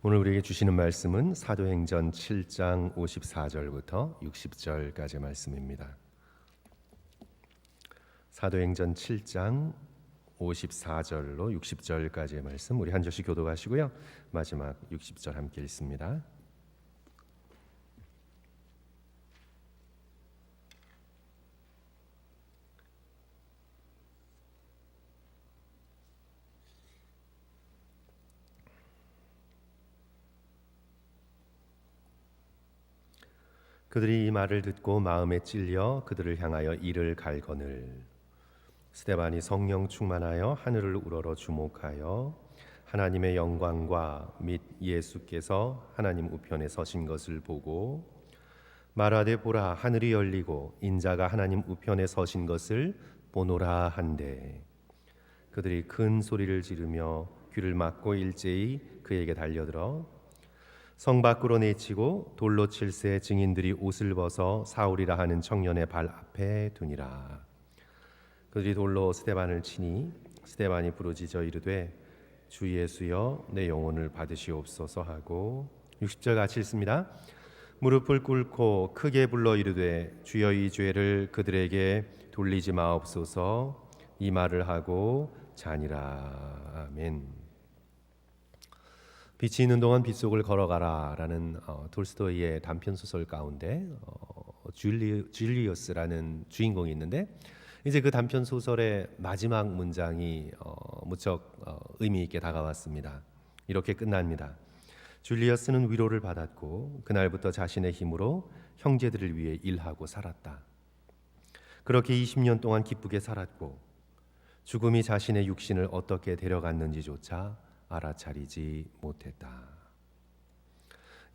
오늘 우리에게 주시는 말씀은 사도행전 7장 54절부터 60절까지 말씀입니다. 사도행전 7장 54절로 60절까지의 말씀 우리 한 절씩 교독하시고요. 마지막 60절 함께 읽습니다. 그들이 이 말을 듣고 마음에 찔려 그들을 향하여 이를 갈거늘. 스테반이 성령 충만하여 하늘을 우러러 주목하여 하나님의 영광과 및 예수께서 하나님 우편에 서신 것을 보고 말하되 보라 하늘이 열리고 인자가 하나님 우편에 서신 것을 보노라 한데 그들이 큰 소리를 지르며 귀를 막고 일제히 그에게 달려들어 성 밖으로 내치고 돌로 칠세 증인들이 옷을 벗어 사울이라 하는 청년의 발 앞에 두니라. 그들이 돌로 스테반을 치니 스테반이 부르짖어 이르되 주 예수여 내 영혼을 받으시옵소서 하고 60절 같이 읽습니다. 무릎을 꿇고 크게 불러 이르되 주여 이 죄를 그들에게 돌리지 마옵소서 이 말을 하고 자니라 아멘. 빛이 있는 동안 빛 속을 걸어가라라는 어, 돌스토이의 단편 소설 가운데 어, 줄리, 줄리우스라는 주인공이 있는데 이제 그 단편 소설의 마지막 문장이 어, 무척 어, 의미 있게 다가왔습니다. 이렇게 끝납니다. 줄리어스는 위로를 받았고 그날부터 자신의 힘으로 형제들을 위해 일하고 살았다. 그렇게 20년 동안 기쁘게 살았고 죽음이 자신의 육신을 어떻게 데려갔는지조차 알아차리지 못했다.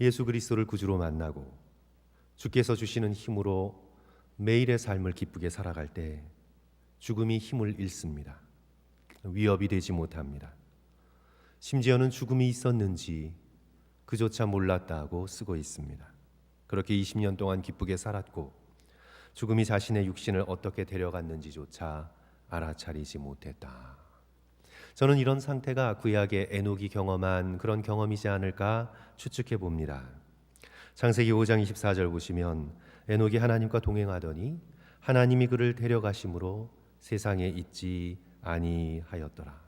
예수 그리스도를 구주로 만나고 주께서 주시는 힘으로 매일의 삶을 기쁘게 살아갈 때 죽음이 힘을 잃습니다. 위협이 되지 못합니다. 심지어는 죽음이 있었는지 그조차 몰랐다고 쓰고 있습니다. 그렇게 20년 동안 기쁘게 살았고 죽음이 자신의 육신을 어떻게 데려갔는지조차 알아차리지 못했다. 저는 이런 상태가 구약의 에녹이 경험한 그런 경험이지 않을까 추측해 봅니다. 창세기 5장 24절 보시면 에녹이 하나님과 동행하더니 하나님이 그를 데려가심으로 세상에 있지 아니하였더라.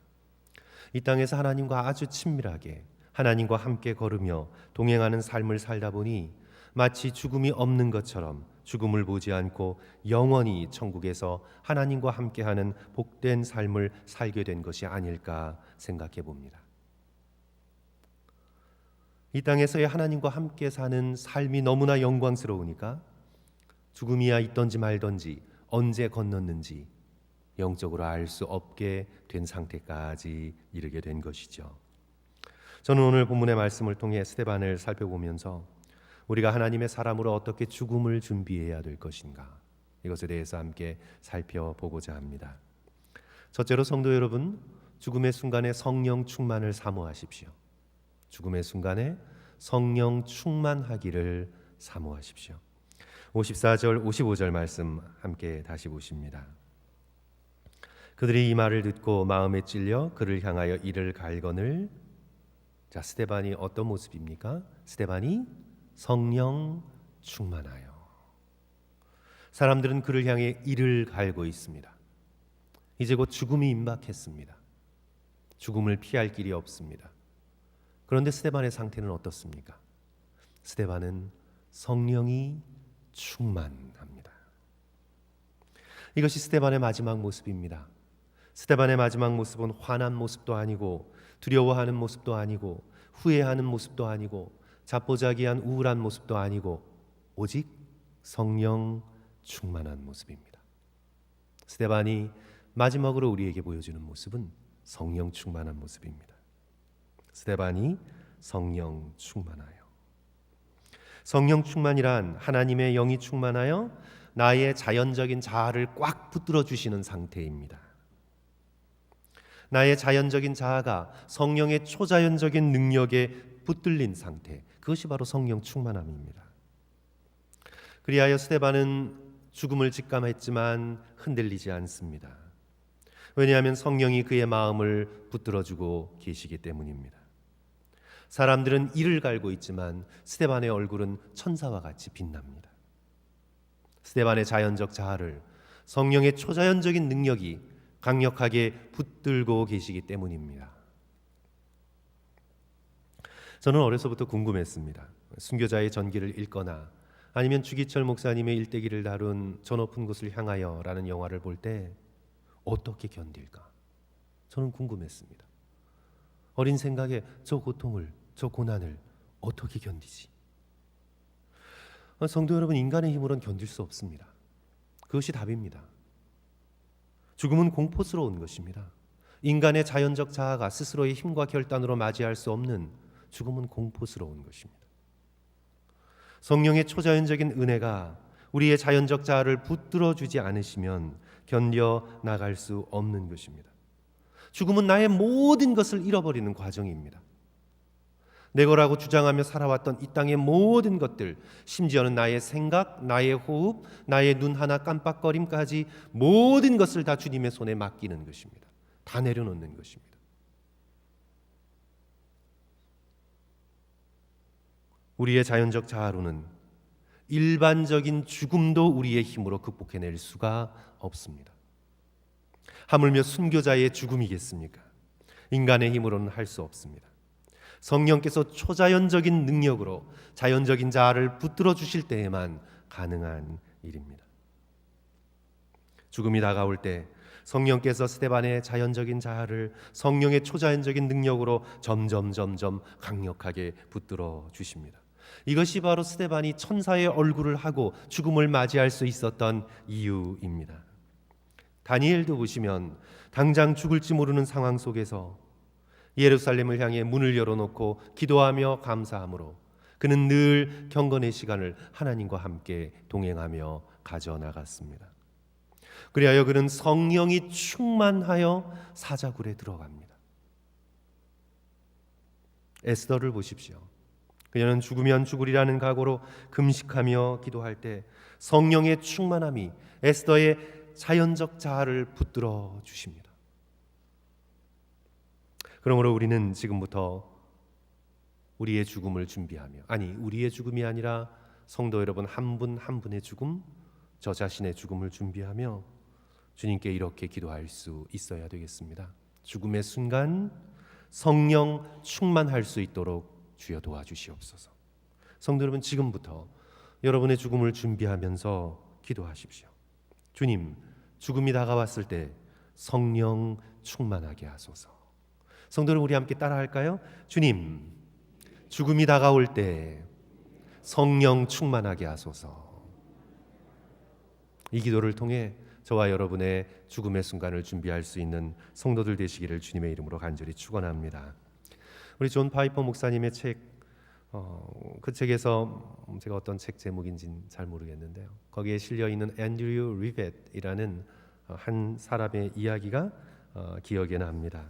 이 땅에서 하나님과 아주 친밀하게 하나님과 함께 걸으며 동행하는 삶을 살다 보니 마치 죽음이 없는 것처럼 죽음을 보지 않고 영원히 천국에서 하나님과 함께하는 복된 삶을 살게 된 것이 아닐까 생각해 봅니다. 이 땅에서의 하나님과 함께 사는 삶이 너무나 영광스러우니까 죽음이야 있던지 말던지 언제 건넜는지 영적으로 알 수 없게 된 상태까지 이르게 된 것이죠. 저는 오늘 본문의 말씀을 통해 스테반을 살펴보면서 우리가 하나님의 사람으로 어떻게 죽음을 준비해야 될 것인가 이것에 대해서 함께 살펴보고자 합니다. 첫째로 성도 여러분, 죽음의 순간에 성령 충만을 사모하십시오. 죽음의 순간에 성령 충만하기를 사모하십시오. 54절 55절 말씀 함께 다시 보십니다. 그들이 이 말을 듣고 마음에 찔려 그를 향하여 이를 갈거늘 자 스테반이 어떤 모습입니까? 스테반이 성령 충만하여 사람들은 그를 향해 이를 갈고 있습니다. 이제 곧 죽음이 임박했습니다. 죽음을 피할 길이 없습니다. 그런데 스테반의 상태는 어떻습니까? 스테반은 성령이 충만합니다. 이것이 스테반의 마지막 모습입니다. 스테반의 마지막 모습은 화난 모습도 아니고 두려워하는 모습도 아니고 후회하는 모습도 아니고 자포자기한 우울한 모습도 아니고 오직 성령 충만한 모습입니다. 스테반이 마지막으로 우리에게 보여주는 모습은 성령 충만한 모습입니다. 스테반이 성령 충만하여 성령 충만이란 하나님의 영이 충만하여 나의 자연적인 자아를 꽉 붙들어 주시는 상태입니다. 나의 자연적인 자아가 성령의 초자연적인 능력에 붙들린 상태. 그것이 바로 성령 충만함입니다. 그리하여 스테반은 죽음을 직감했지만 흔들리지 않습니다. 왜냐하면 성령이 그의 마음을 붙들어 주고 계시기 때문입니다. 사람들은 이를 갈고 있지만 스테반의 얼굴은 천사와 같이 빛납니다. 스테반의 자연적 자아를 성령의 초자연적인 능력이 강력하게 붙들고 계시기 때문입니다. 저는 어려서부터 궁금했습니다. 순교자의 전기를 읽거나 아니면 주기철 목사님의 일대기를 다룬 저 높은 곳을 향하여라는 영화를 볼 때 어떻게 견딜까? 저는 궁금했습니다. 어린 생각에 저 고통을, 저 고난을 어떻게 견디지? 성도 여러분, 인간의 힘으로는 견딜 수 없습니다. 그것이 답입니다. 죽음은 공포스러운 것입니다. 인간의 자연적 자아가 스스로의 힘과 결단으로 맞이할 수 없는 죽음은 공포스러운 것입니다. 성령의 초자연적인 은혜가 우리의 자연적 자아를 붙들어 주지 않으시면 견뎌 나갈 수 없는 것입니다. 죽음은 나의 모든 것을 잃어버리는 과정입니다. 내 거라고 주장하며 살아왔던 이 땅의 모든 것들, 심지어는 나의 생각, 나의 호흡, 나의 눈 하나 깜빡거림까지 모든 것을 다 주님의 손에 맡기는 것입니다. 다 내려놓는 것입니다. 우리의 자연적 자아로는 일반적인 죽음도 우리의 힘으로 극복해낼 수가 없습니다. 하물며 순교자의 죽음이겠습니까? 인간의 힘으로는 할 수 없습니다. 성령께서 초자연적인 능력으로 자연적인 자아를 붙들어 주실 때에만 가능한 일입니다. 죽음이 다가올 때 성령께서 스테반의 자연적인 자아를 성령의 초자연적인 능력으로 점점 점점 강력하게 붙들어 주십니다. 이것이 바로 스테반이 천사의 얼굴을 하고 죽음을 맞이할 수 있었던 이유입니다. 다니엘도 보시면 당장 죽을지 모르는 상황 속에서 예루살렘을 향해 문을 열어놓고 기도하며 감사함으로 그는 늘 경건의 시간을 하나님과 함께 동행하며 가져나갔습니다. 그리하여 그는 성령이 충만하여 사자굴에 들어갑니다. 에스더를 보십시오. 그녀는 죽으면 죽으리라는 각오로 금식하며 기도할 때 성령의 충만함이 에스더의 자연적 자아를 붙들어 주십니다. 그러므로 우리는 지금부터 우리의 죽음을 준비하며 아니 우리의 죽음이 아니라 성도 여러분 한 분한 한 분의 죽음 저 자신의 죽음을 준비하며 주님께 이렇게 기도할 수 있어야 되겠습니다. 죽음의 순간 성령 충만할 수 있도록 주여 도와주시옵소서. 성도 여러분 지금부터 여러분의 죽음을 준비하면서 기도하십시오. 주님, 죽음이 다가왔을 때 성령 충만하게 하소서. 성도 여러분 우리 함께 따라할까요? 주님, 죽음이 다가올 때 성령 충만하게 하소서. 이 기도를 통해 저와 여러분의 죽음의 순간을 준비할 수 있는 성도들 되시기를 주님의 이름으로 간절히 축원합니다. 우리 존 파이퍼 목사님의 책, 어, 그 책에서 제가 어떤 책 제목인지는 잘 모르겠는데요. 거기에 실려 있는 앤드류 리벳이라는 어, 한 사람의 이야기가 어, 기억에 납니다.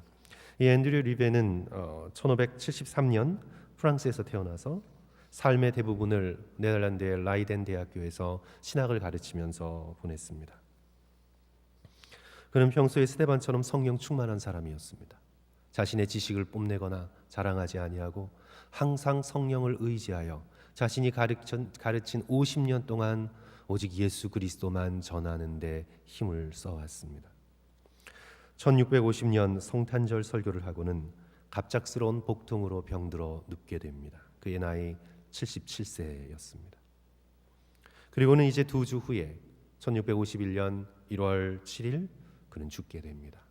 이 앤드류 리벳은 어, 1573년 프랑스에서 태어나서 삶의 대부분을 네덜란드의 라이덴 대학교에서 신학을 가르치면서 보냈습니다. 그는 평소에 스테반처럼 성령 충만한 사람이었습니다. 자신의 지식을 뽐내거나 자랑하지 아니하고 항상 성령을 의지하여 자신이 가르친, 가르친 50년 동안 오직 예수 그리스도만 전하는 데 힘을 써왔습니다. 1650년 성탄절 설교를 하고는 갑작스러운 복통으로 병들어 눕게 됩니다. 그의 나이 77세였습니다. 그리고는 이제 두 주 후에 1651년 1월 7일 그는 죽게 됩니다.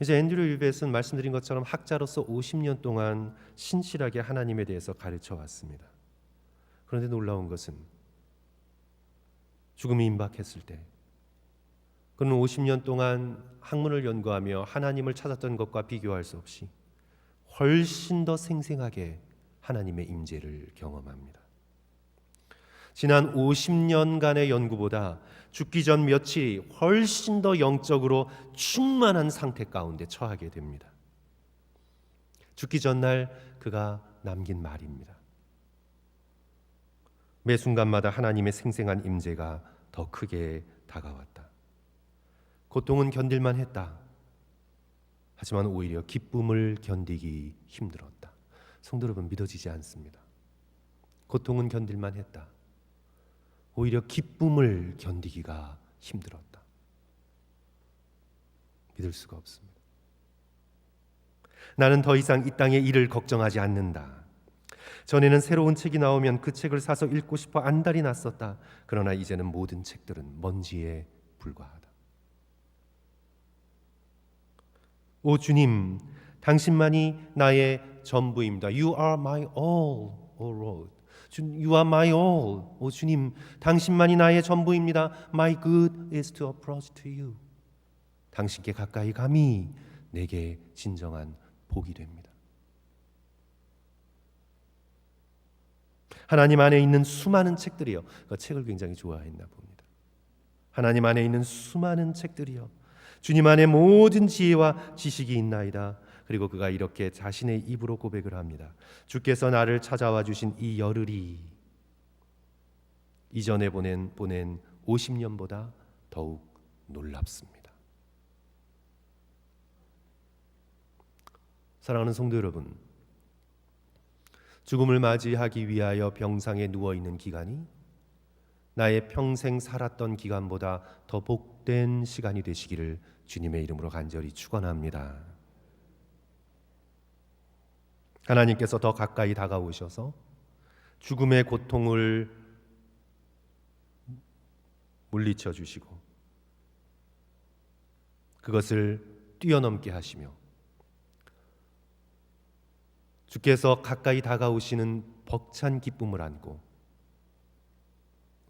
이제 앤드류 유벳은 말씀드린 것처럼 학자로서 50년 동안 신실하게 하나님에 대해서 가르쳐 왔습니다. 그런데 놀라운 것은 죽음이 임박했을 때 그는 50년 동안 학문을 연구하며 하나님을 찾았던 것과 비교할 수 없이 훨씬 더 생생하게 하나님의 임재를 경험합니다. 지난 50년간의 연구보다 죽기 전 며칠이 훨씬 더 영적으로 충만한 상태 가운데 처하게 됩니다. 죽기 전날 그가 남긴 말입니다. 매 순간마다 하나님의 생생한 임재가 더 크게 다가왔다. 고통은 견딜만 했다. 하지만 오히려 기쁨을 견디기 힘들었다. 성도 여러분 믿어지지 않습니다. 고통은 견딜만 했다. 오히려 기쁨을 견디기가 힘들었다. 믿을 수가 없습니다. 나는 더 이상 이 땅의 일을 걱정하지 않는다. 전에는 새로운 책이 나오면 그 책을 사서 읽고 싶어 안달이 났었다. 그러나 이제는 모든 책들은 먼지에 불과하다. 오 주님, 당신만이 나의 전부입니다. You are my all, O Lord. 주, you are my all. 오 주님, 당신만이 나의 전부입니다. My good is to approach to you. 당신께 가까이 감이 내게 진정한 복이 됩니다. 하나님 안에 있는 수많은 책들이요. 그 책을 굉장히 좋아했나 봅니다. 하나님 안에 있는 수많은 책들이요. 주님 안에 모든 지혜와 지식이 있나이다. 그리고 그가 이렇게 자신의 입으로 고백을 합니다. 주께서 나를 찾아와 주신 이 열흘이 이전에 보낸 보낸 50년보다 더욱 놀랍습니다. 사랑하는 성도 여러분, 죽음을 맞이하기 위하여 병상에 누워 있는 기간이 나의 평생 살았던 기간보다 더 복된 시간이 되시기를 주님의 이름으로 간절히 축원합니다. 하나님께서 더 가까이 다가오셔서 죽음의 고통을 물리쳐 주시고 그것을 뛰어넘게 하시며 주께서 가까이 다가오시는 벅찬 기쁨을 안고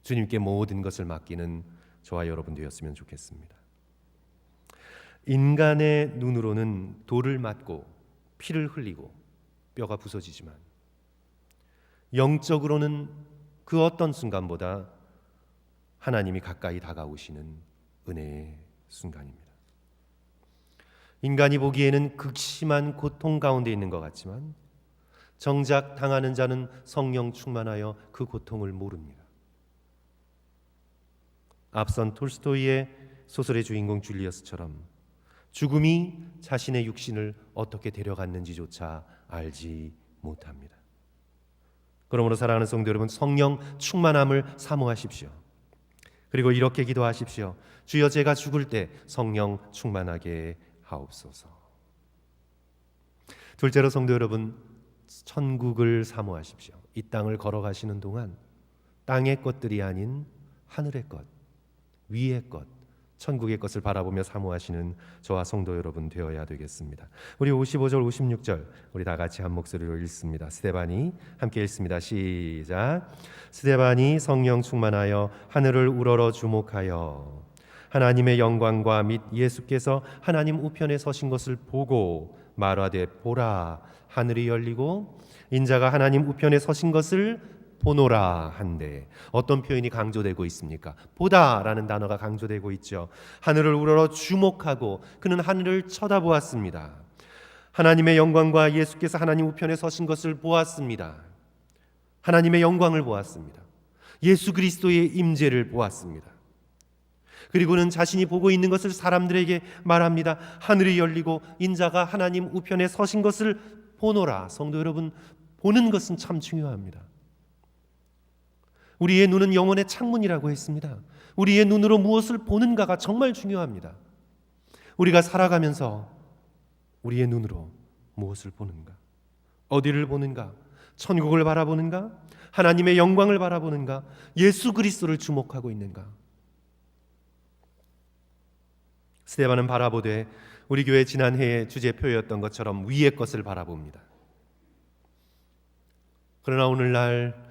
주님께 모든 것을 맡기는 저와 여러분 되었으면 좋겠습니다. 인간의 눈으로는 돌을 맞고 피를 흘리고 뼈가 부서지지만 영적으로는 그 어떤 순간보다 하나님이 가까이 다가오시는 은혜의 순간입니다. 인간이 보기에는 극심한 고통 가운데 있는 것 같지만 정작 당하는 자는 성령 충만하여 그 고통을 모릅니다. 앞선 톨스토이의 소설의 주인공 줄리어스처럼 죽음이 자신의 육신을 어떻게 데려갔는지조차 알지 못합니다. 그러므로 사랑하는 성도 여러분, 성령 충만함을 사모하십시오. 그리고 이렇게 기도하십시오. 주여 제가 죽을 때 성령 충만하게 하옵소서. 둘째로 성도 여러분, 천국을 사모하십시오. 이 땅을 걸어가시는 동안 땅의 것들이 아닌 하늘의 것, 위의 것, 천국의 것을 바라보며 사모하시는 저와 성도 여러분 되어야 되겠습니다. 우리 55절 56절 우리 다 같이 한 목소리로 읽습니다. 스테반이 함께 읽습니다. 시작. 스테반이 성령 충만하여 하늘을 우러러 주목하여 하나님의 영광과 및 예수께서 하나님 우편에 서신 것을 보고 말하되 보라 하늘이 열리고 인자가 하나님 우편에 서신 것을 보노라 한데 어떤 표현이 강조되고 있습니까? 보다라는 단어가 강조되고 있죠. 하늘을 우러러 주목하고 그는 하늘을 쳐다보았습니다. 하나님의 영광과 예수께서 하나님 우편에 서신 것을 보았습니다. 하나님의 영광을 보았습니다. 예수 그리스도의 임재를 보았습니다. 그리고는 자신이 보고 있는 것을 사람들에게 말합니다. 하늘이 열리고 인자가 하나님 우편에 서신 것을 보노라. 성도 여러분, 보는 것은 참 중요합니다. 우리의 눈은 영혼의 창문이라고 했습니다. 우리의 눈으로 무엇을 보는가가 정말 중요합니다. 우리가 살아가면서 우리의 눈으로 무엇을 보는가? 어디를 보는가? 천국을 바라보는가? 하나님의 영광을 바라보는가? 예수 그리스도를 주목하고 있는가? 스테반은 바라보되 우리 교회 지난해의 주제표였던 것처럼 위의 것을 바라봅니다. 그러나 오늘날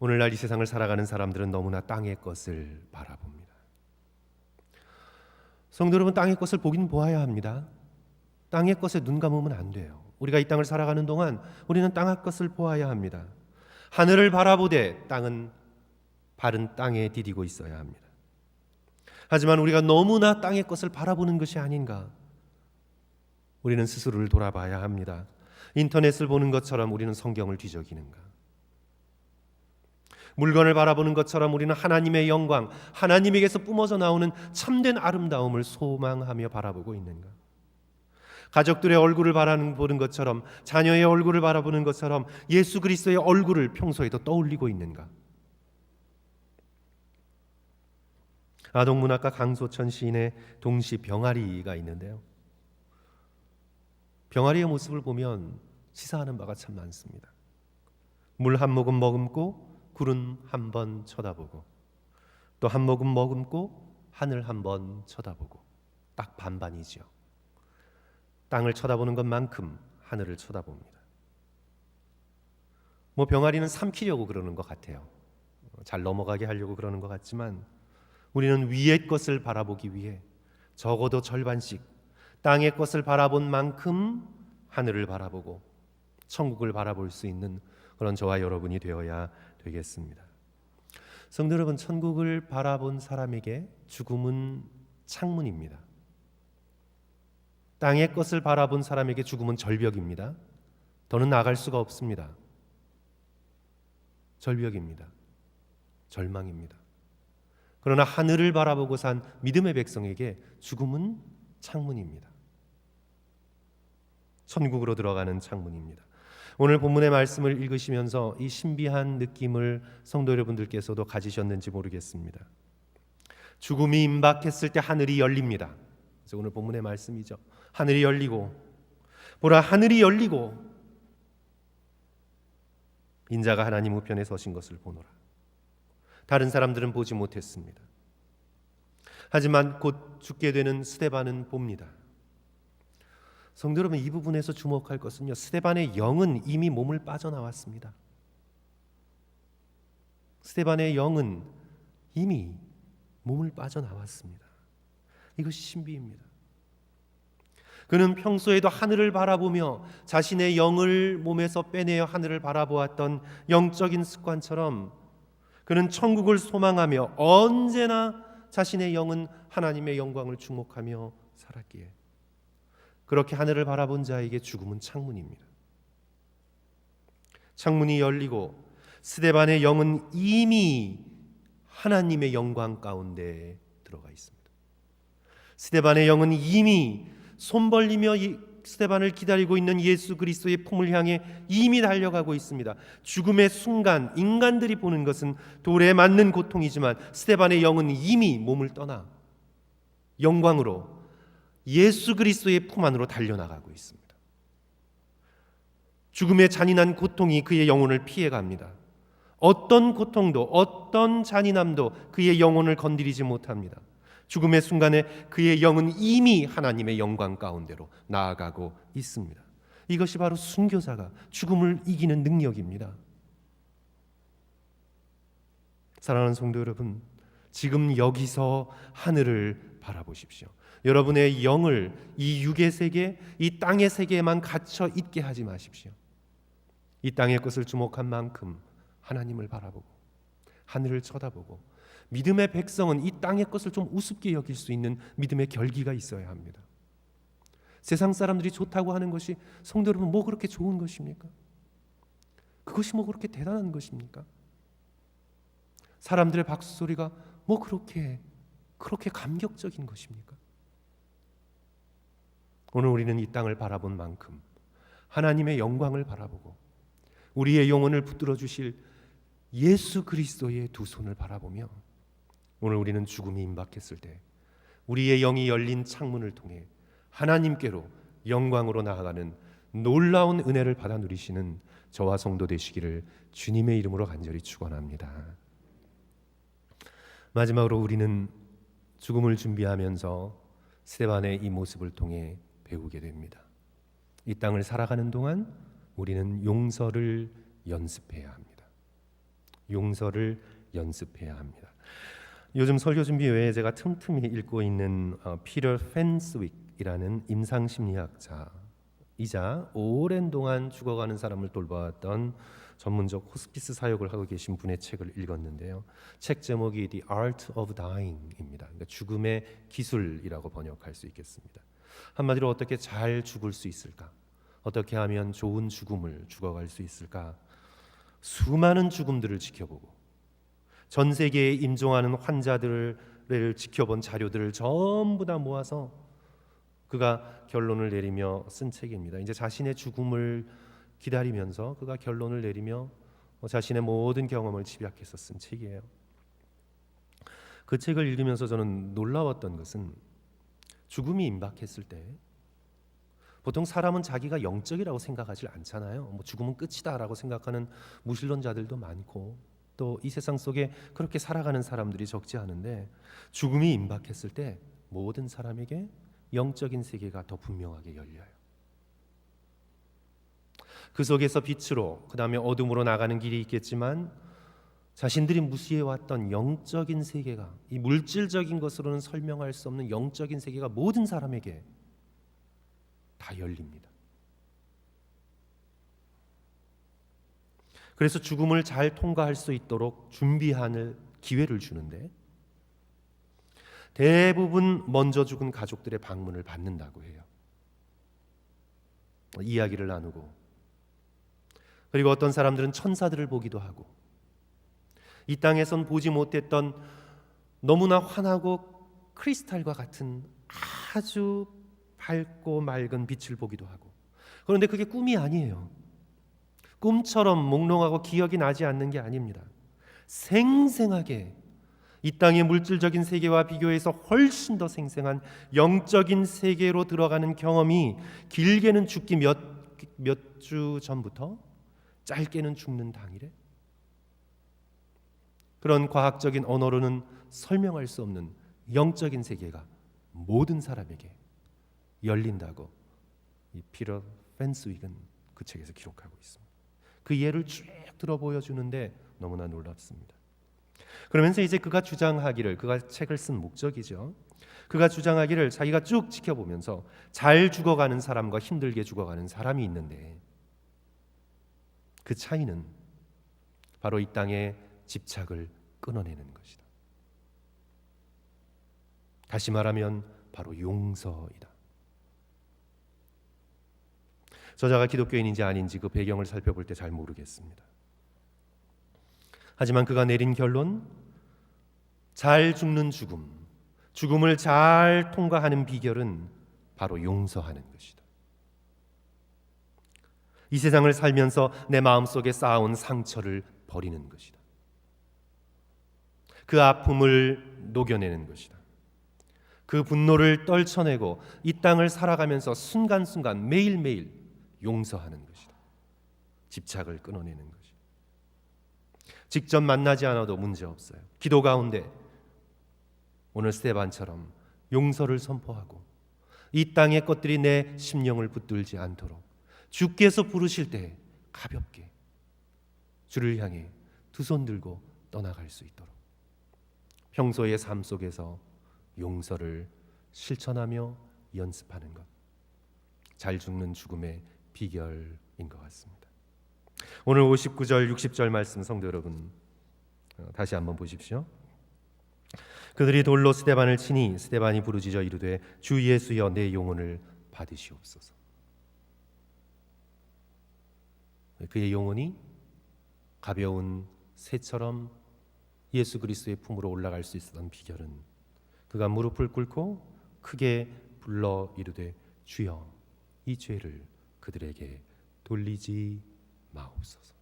오늘날 이 세상을 살아가는 사람들은 너무나 땅의 것을 바라봅니다. 성도 여러분 땅의 것을 보긴 보아야 합니다. 땅의 것에 눈 감으면 안 돼요. 우리가 이 땅을 살아가는 동안 우리는 땅의 것을 보아야 합니다. 하늘을 바라보되 땅은 바른 땅에 디디고 있어야 합니다. 하지만 우리가 너무나 땅의 것을 바라보는 것이 아닌가? 우리는 스스로를 돌아봐야 합니다. 인터넷을 보는 것처럼 우리는 성경을 뒤적이는가? 물건을 바라보는 것처럼 우리는 하나님의 영광, 하나님에게서 뿜어져 나오는 참된 아름다움을 소망하며 바라보고 있는가? 가족들의 얼굴을 바라보는 것처럼 자녀의 얼굴을 바라보는 것처럼 예수 그리스도의 얼굴을 평소에도 떠올리고 있는가? 아동문학가 강소천 시인의 동시 병아리가 있는데요. 병아리의 모습을 보면 시사하는 바가 참 많습니다. 물 한 모금 머금고 구름 한 번 쳐다보고 또 한 모금 머금고 하늘 한 번 쳐다보고 딱 반반이지요. 땅을 쳐다보는 것만큼 하늘을 쳐다봅니다. 뭐 병아리는 삼키려고 그러는 것 같아요. 잘 넘어가게 하려고 그러는 것 같지만 우리는 위의 것을 바라보기 위해 적어도 절반씩 땅의 것을 바라본 만큼 하늘을 바라보고 천국을 바라볼 수 있는 그런 저와 여러분이 되어야 되겠습니다. 성도 여러분, 천국을 바라본 사람에게 죽음은 창문입니다. 땅의 것을 바라본 사람에게 죽음은 절벽입니다. 더는 나갈 수가 없습니다. 절벽입니다. 절망입니다. 그러나 하늘을 바라보고 산 믿음의 백성에게 죽음은 창문입니다. 천국으로 들어가는 창문입니다. 오늘 본문의 말씀을 읽으시면서 이 신비한 느낌을 성도 여러분들께서도 가지셨는지 모르겠습니다. 죽음이 임박했을 때 하늘이 열립니다. 그래서 오늘 본문의 말씀이죠. 하늘이 열리고 보라 하늘이 열리고 인자가 하나님 우편에 서신 것을 보노라. 다른 사람들은 보지 못했습니다. 하지만 곧 죽게 되는 스데반은 봅니다. 성도 여러분 이 부분에서 주목할 것은요. 스데반의 영은 이미 몸을 빠져나왔습니다. 스데반의 영은 이미 몸을 빠져나왔습니다. 이것이 신비입니다. 그는 평소에도 하늘을 바라보며 자신의 영을 몸에서 빼내어 하늘을 바라보았던 영적인 습관처럼 그는 천국을 소망하며 언제나 자신의 영은 하나님의 영광을 주목하며 살았기에 그렇게 하늘을 바라본 자에게 죽음은 창문입니다. 창문이 열리고 스데반의 영은 이미 하나님의 영광 가운데 들어가 있습니다. 스데반의 영은 이미 손 벌리며 스테반을 기다리고 있는 예수 그리스도의 품을 향해 이미 달려가고 있습니다. 죽음의 순간 인간들이 보는 것은 돌에 맞는 고통이지만 스테반의 영은 이미 몸을 떠나 영광으로 예수 그리스도의 품 안으로 달려나가고 있습니다. 죽음의 잔인한 고통이 그의 영혼을 피해 갑니다. 어떤 고통도 어떤 잔인함도 그의 영혼을 건드리지 못합니다. 죽음의 순간에 그의 영은 이미 하나님의 영광 가운데로 나아가고 있습니다. 이것이 바로 순교자가 죽음을 이기는 능력입니다. 사랑하는 성도 여러분, 지금 여기서 하늘을 바라보십시오. 여러분의 영을 이 육의 세계, 이 땅의 세계에만 갇혀 있게 하지 마십시오. 이 땅의 것을 주목한 만큼 하나님을 바라보고 하늘을 쳐다보고 믿음의 백성은 이 땅의 것을 좀 우습게 여길 수 있는 믿음의 결기가 있어야 합니다. 세상 사람들이 좋다고 하는 것이 성도 여러분 뭐 그렇게 좋은 것입니까? 그것이 뭐 그렇게 대단한 것입니까? 사람들의 박수 소리가 뭐 그렇게 그렇게 감격적인 것입니까? 오늘 우리는 이 땅을 바라본 만큼 하나님의 영광을 바라보고 우리의 영혼을 붙들어 주실 예수 그리스도의 두 손을 바라보며 오늘 우리는 죽음이 임박했을 때 우리의 영이 열린 창문을 통해 하나님께로 영광으로 나아가는 놀라운 은혜를 받아 누리시는 저와 성도 되시기를 주님의 이름으로 간절히 축원합니다. 마지막으로 우리는 죽음을 준비하면서 스테반의 이 모습을 통해 배우게 됩니다. 이 땅을 살아가는 동안 우리는 용서를 연습해야 합니다. 용서를 연습해야 합니다. 요즘 설교 준비 외에 제가 틈틈이 읽고 있는 어, 피터 펜스윅이라는 임상 심리학자이자 오랜 동안 죽어가는 사람을 돌봐왔던 전문적 호스피스 사역을 하고 계신 분의 책을 읽었는데요. 책 제목이 The Art of Dying입니다. 그러니까 죽음의 기술이라고 번역할 수 있겠습니다. 한마디로 어떻게 잘 죽을 수 있을까? 어떻게 하면 좋은 죽음을 죽어갈 수 있을까? 수많은 죽음들을 지켜보고 전 세계에 임종하는 환자들을 지켜본 자료들을 전부 다 모아서 그가 결론을 내리며 쓴 책입니다. 이제 자신의 죽음을 기다리면서 그가 결론을 내리며 어, 자신의 모든 경험을 집약해서 쓴 책이에요. 그 책을 읽으면서 저는 놀라웠던 것은 죽음이 임박했을 때 보통 사람은 자기가 영적이라고 생각하지 않잖아요. 뭐 죽음은 끝이다라고 생각하는 무신론자들도 많고 또 이 세상 속에 그렇게 살아가는 사람들이 적지 않은데 죽음이 임박했을 때 모든 사람에게 영적인 세계가 더 분명하게 열려요. 그 속에서 빛으로 그다음에 어둠으로 나가는 길이 있겠지만 자신들이 무시해 왔던 영적인 세계가 이 물질적인 것으로는 설명할 수 없는 영적인 세계가 모든 사람에게 다 열립니다. 그래서 죽음을 잘 통과할 수 있도록 준비하는 기회를 주는데 대부분 먼저 죽은 가족들의 방문을 받는다고 해요. 이야기를 나누고 그리고 어떤 사람들은 천사들을 보기도 하고 이 땅에선 보지 못했던 너무나 환하고 크리스탈과 같은 아주 밝고 맑은 빛을 보기도 하고 그런데 그게 꿈이 아니에요. 꿈처럼 몽롱하고 기억이 나지 않는 게 아닙니다. 생생하게 이 땅의 물질적인 세계와 비교해서 훨씬 더 생생한 영적인 세계로 들어가는 경험이 길게는 죽기 몇 몇 주 전부터 짧게는 죽는 당일에 그런 과학적인 언어로는 설명할 수 없는 영적인 세계가 모든 사람에게 열린다고 이 피터 펜스윅은 그 책에서 기록하고 있습니다. 그 예를 쭉 들어 보여주는데 너무나 놀랍습니다. 그러면서 이제 그가 주장하기를 그가 책을 쓴 목적이죠. 그가 주장하기를 자기가 쭉 지켜보면서 잘 죽어가는 사람과 힘들게 죽어가는 사람이 있는데 그 차이는 바로 이 땅의 집착을 끊어내는 것이다. 다시 말하면 바로 용서이다. 저자가 기독교인인지 아닌지 그 배경을 살펴볼 때 잘 모르겠습니다. 하지만 그가 내린 결론 잘 죽는 죽음, 죽음을 잘 통과하는 비결은 바로 용서하는 것이다. 이 세상을 살면서 내 마음속에 쌓아온 상처를 버리는 것이다. 그 아픔을 녹여내는 것이다. 그 분노를 떨쳐내고 이 땅을 살아가면서 순간순간 매일매일 용서하는 것이다. 집착을 끊어내는 것이다. 직접 만나지 않아도 문제 없어요. 기도 가운데 오늘 스테반처럼 용서를 선포하고 이 땅의 것들이 내 심령을 붙들지 않도록 주께서 부르실 때 가볍게 주를 향해 두 손 들고 떠나갈 수 있도록 평소의 삶 속에서 용서를 실천하며 연습하는 것. 잘 죽는 죽음의 비결인 것 같습니다. 오늘 59절, 60절 말씀 성도 여러분 어, 다시 한번 보십시오. 그들이 돌로 스테반을 치니 스테반이 부르짖어 이르되 주 예수여 내 영혼을 받으시옵소서. 그의 영혼이 가벼운 새처럼 예수 그리스도의 품으로 올라갈 수 있었던 비결은 그가 무릎을 꿇고 크게 불러 이르되 주여 이 죄를 그들에게 돌리지 마옵소서.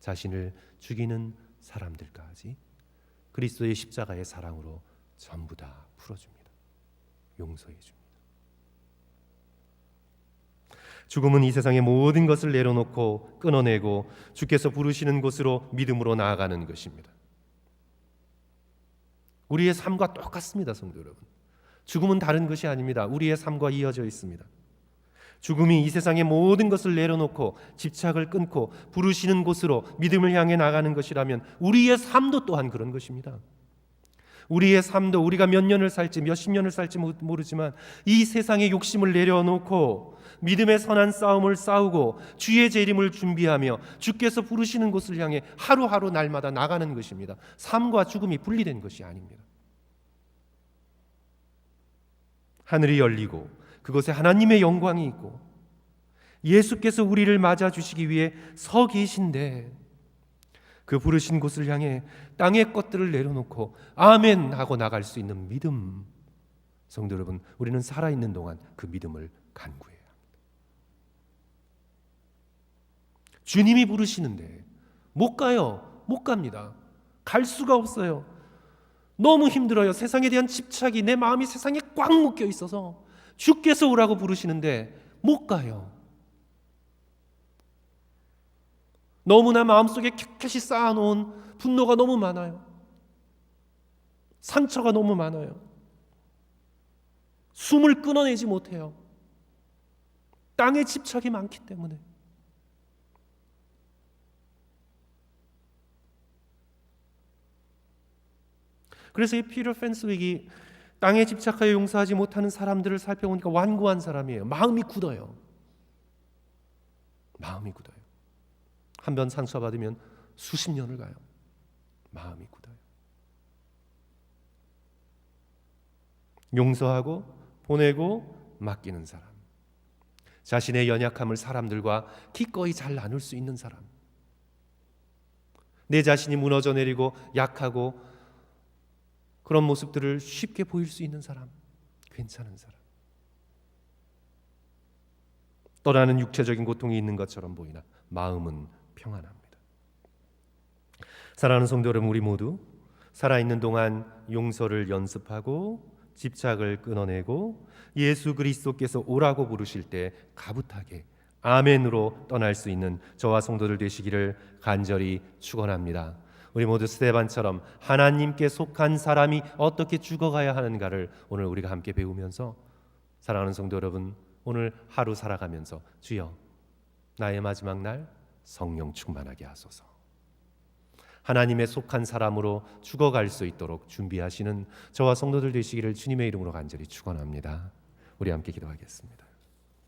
자신을 죽이는 사람들까지 그리스도의 십자가의 사랑으로 전부 다 풀어줍니다. 용서해 줍니다. 죽음은 이 세상의 모든 것을 내려놓고 끊어내고 주께서 부르시는 곳으로 믿음으로 나아가는 것입니다. 우리의 삶과 똑같습니다, 성도 여러분. 죽음은 다른 것이 아닙니다. 우리의 삶과 이어져 있습니다. 죽음이 이 세상의 모든 것을 내려놓고 집착을 끊고 부르시는 곳으로 믿음을 향해 나가는 것이라면 우리의 삶도 또한 그런 것입니다. 우리의 삶도 우리가 몇 년을 살지 몇십 년을 살지 모르지만 이 세상의 욕심을 내려놓고 믿음의 선한 싸움을 싸우고 주의 재림을 준비하며 주께서 부르시는 곳을 향해 하루하루 날마다 나가는 것입니다. 삶과 죽음이 분리된 것이 아닙니다. 하늘이 열리고 그곳에 하나님의 영광이 있고 예수께서 우리를 맞아 주시기 위해 서 계신데 그 부르신 곳을 향해 땅의 것들을 내려놓고 아멘 하고 나갈 수 있는 믿음 성도 여러분, 우리는 살아 있는 동안 그 믿음을 간구해야 합니다. 주님이 부르시는데 못 가요. 못 갑니다. 갈 수가 없어요. 너무 힘들어요. 세상에 대한 집착이 내 마음이 세상에 꽉 묶여 있어서 주께서 오라고 부르시는데 못 가요. 너무나 마음속에 켜켜이 쌓아놓은 분노가 너무 많아요. 상처가 너무 많아요. 숨을 끊어내지 못해요. 땅에 집착이 많기 때문에. 그래서 이 피터 펜스윅이 땅에 집착하여 용서하지 못하는 사람들을 살펴보니까 완고한 사람이에요. 마음이 굳어요. 마음이 굳어요. 한 번 상처받으면 수십 년을 가요. 마음이 굳어요. 용서하고 보내고 맡기는 사람. 자신의 연약함을 사람들과 기꺼이 잘 나눌 수 있는 사람. 내 자신이 무너져 내리고 약하고 그런 모습들을 쉽게 보일 수 있는 사람. 괜찮은 사람. 떠나는 육체적인 고통이 있는 것처럼 보이나 마음은 평안합니다. 사랑하는 성도 여러분, 우리 모두 살아 있는 동안 용서를 연습하고 집착을 끊어내고 예수 그리스도께서 오라고 부르실 때 가부타게 아멘으로 떠날 수 있는 저와 성도들 되시기를 간절히 축원합니다. 우리 모두 스테반처럼 하나님께 속한 사람이 어떻게 죽어가야 하는가를 오늘 우리가 함께 배우면서 사랑하는 성도 여러분 오늘 하루 살아가면서 주여 나의 마지막 날 성령 충만하게 하소서. 하나님의 속한 사람으로 죽어갈 수 있도록 준비하시는 저와 성도들 되시기를 주님의 이름으로 간절히 축원합니다. 우리 함께 기도하겠습니다.